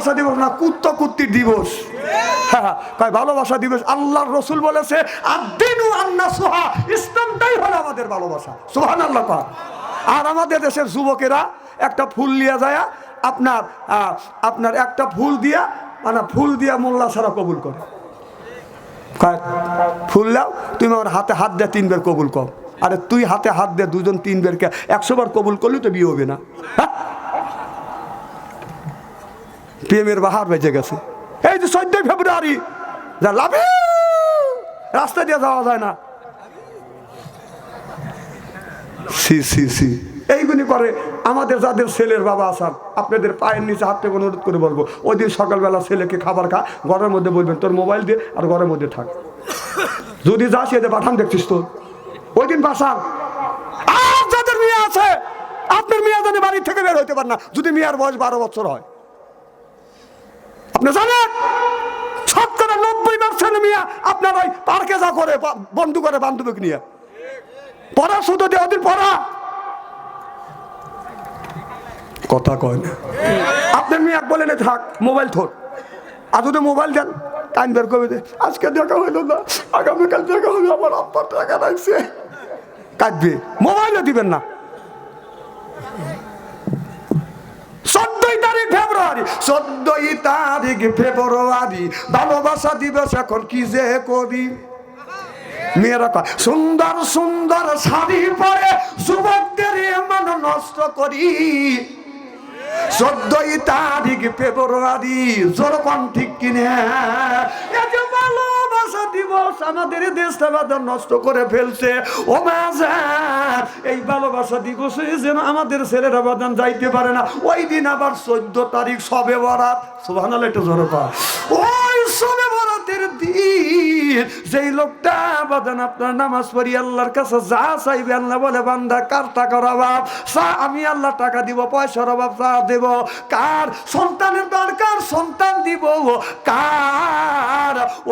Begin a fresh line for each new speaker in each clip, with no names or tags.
ভালোবাসা দিবস না কুত্ত কুত্তির দিবস। হ্যাঁ কয় ভালোবাসা দিবস? আল্লাহর রসুল বলেছে ইসলামটাই হলো আমাদের ভালোবাসা। সোহান আল্লাহ। আর আমাদের দেশের যুবকেরা একটা ফুল লিয়া যায়, আপনার আপনার একটা ফুল দিয়া মানে ফুল দিয়া মোল্লা ছাড়া কবুল করে। ফুল দাও তুমি আমার হাতে হাত দিয়ে তিনবার কবুল কর। আরে তুই হাতে হাত দে দুজন তিনবার কে একশো বার কবুল করলি তো বিয়ে হবে না। হ্যাঁ? প্রেমের বাহার বেঁচে গেছে। এই যে চোদ্দই ফেব্রুয়ারি, যা লাভে, রাস্তা দিয়ে যাওয়া যায় না। সি সি সি। এইগুলি করে আমাদের যাদের ছেলের বাবা আসার, আপনাদের পায়ের নিচে হাত থেকে অনুরোধ করে বলব, ওই দিন সকালবেলা ছেলেকে খাবার খা, ঘরের মধ্যে বলবেন, তোর মোবাইল দিয়ে আর ঘরের মধ্যে থাক। যদি যাস এতে পাঠান দেখছিস তো। ওই দিন বাসার, আর যাদের মেয়ে আছে, আপনার মেয়ে জানে বাড়ি থেকে বের হইতে পারে না। যদি মেয়ের বয়স বারো বছর হয় আপনি জানেন? শতকরা নব্বই পার্সেন্ট মেয়ে আপনার ওই পার্কে যা করে বন্ধু করে বান্ধবীকে নিয়ে। পড়া শুধু দিয়ে ওদের পড়া। কথা কয় না। আপনার মেয়ে বলে না থাক, মোবাইল থোর আর যদি মোবাইল দেন, টাইম বের করবে আজকে দেখা হইল না, আগামীকাল দেখা হবে আমার আব্বার টাকা রাখছে কাটবে। মোবাইলও দিবেন না চোদ্দই তারিখ ফেব্রুয়ারি চোদ্দই তারিখ, ফেব্রুয়ারি, ভালোবাসা দিবস, এখন কি যে করি? মেয়েরা সুন্দর সুন্দর শাড়ি পরে যুবকদের নষ্ট করি। চোদ্দই তারিখ, ফেব্রুয়ারি ঠিক কিনে দিবস আমাদের দেশটা নষ্ট করে ফেলছে। ও মাজার এই ভালোবাসা দিবসে যেন আমাদের ছেলেরা বাদান যাইতে পারে না। ওই দিন আবার চোদ্দ তারিখ সবে বরাত। সুভান একটু জোরে পা ওই সবে বরাতের দিন যেই লোকটা বাদান আপনার নামাজ পড়ি, আল্লাহর কাছে যা চাইবে আল্লাহ বলে, বান্দা, কার টাকার অভাব? চা আমি আল্লাহ টাকা দিব, পয়সার অভাব চা দেব। কার সন্তানের দরকার? সন্তান দিব। কার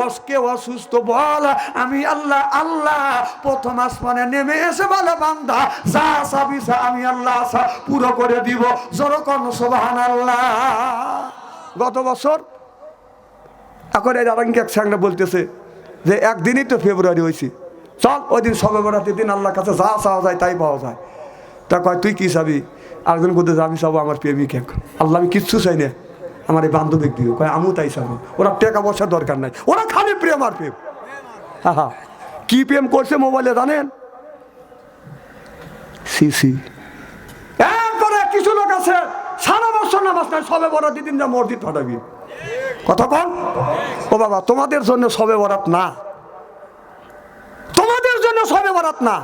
অসকে অসুস্থ বল, আমি আল্লাহ আল্লাহ, প্রথম আসমানে নেমে এসে বলে, বান্দা, যা চা আমি আল্লাহ আশা পুরো করে দিব। জরকন সোবাহান আল্লাহ গত বছর, এখন এই আরাঙ্কি এক সাংটা বলতেছে যে, একদিনই তো ফেব্রুয়ারি হয়েছি। চল, ওই দিন সবে বেড়াতে দিন আল্লাহর কাছে যা চাওয়া যায়, তাই পাওয়া যায়। তা কয়, তুই কি চাবি? আরেকজন বলতে আমি চাবো আমার প্রেমিক এক। আল্লাহ, আমি কিচ্ছু চাই না। আমার এই বান্ধবিক দিও। কয় আমিও তাই চাবো ওরা টাকা পয়সার দরকার নাই, ওরা খালি প্রেম আর প্রেম। হা হা কি প্রেম করছে মোবাইলে জানেন? সি সি। এরপরে কিছু লোক আছে, সারা বছর নামাজ নাই, সবে বড় দিদিন যা মসজিদ ফাটাবি কথা কন? ও বাবা, তোমাদের জন্য সবে বরাত না। তোমাদের জন্য সবে বরাত না।